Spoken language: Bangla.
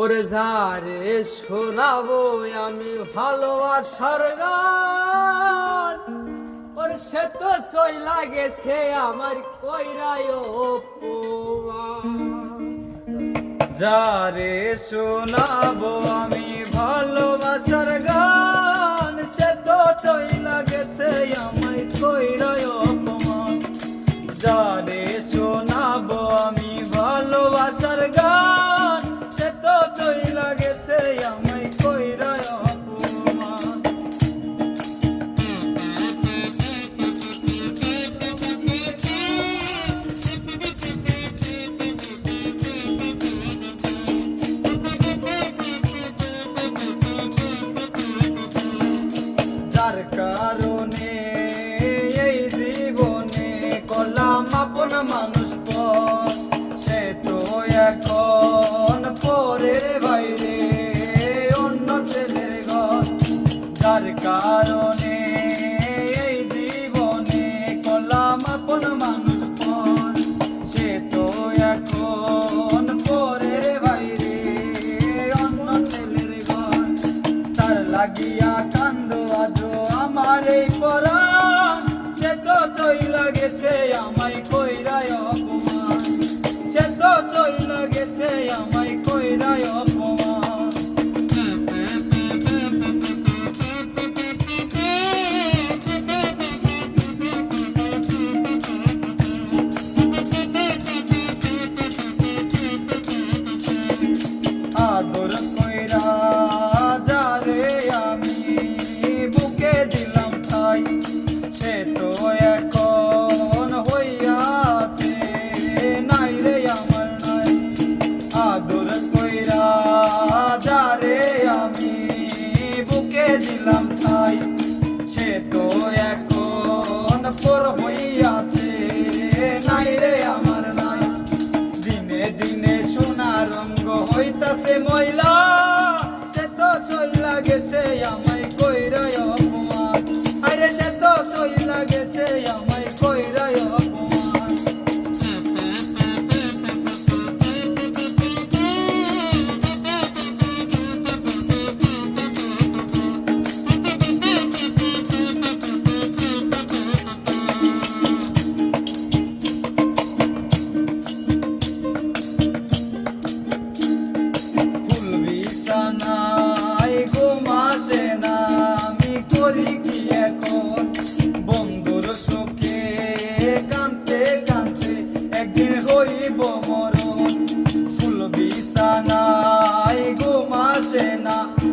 ওরে যারে শোনাবো আমি ভালোবাসার গান। ওরে সে তো সই লাগেছে আমার কইরায় যারে শোনাবো আমি ভালোবাসার গান। সে তো চই লাগেছে আমায় কইরায় অপমান। যারে শোনাবো যার কারণে, এই জীবনে করলাম আপন মানুষ পর সে তো এখন পরের বাইরে, অন্য ছেলের ঘর। যার কারণে এই জীবনে করলাম আপন মানুষ পর সে তো এখন পরের বাইরে, অন্য ছেলের ঘর। তার লাগিয়া কান্দ আজো আদর কইরা যারে আমি বুকে দিলাম তাই, সে তো এখন পর হইয়াছে, নাই রে আমার নাই। দিনে দিনে সোনা রঙ্গ হইতাছে ময়লা, সে তো চই লাগেছে আমায় কইরায় হইব মরণ। ফুল বিছানায় ঘুমাসে না।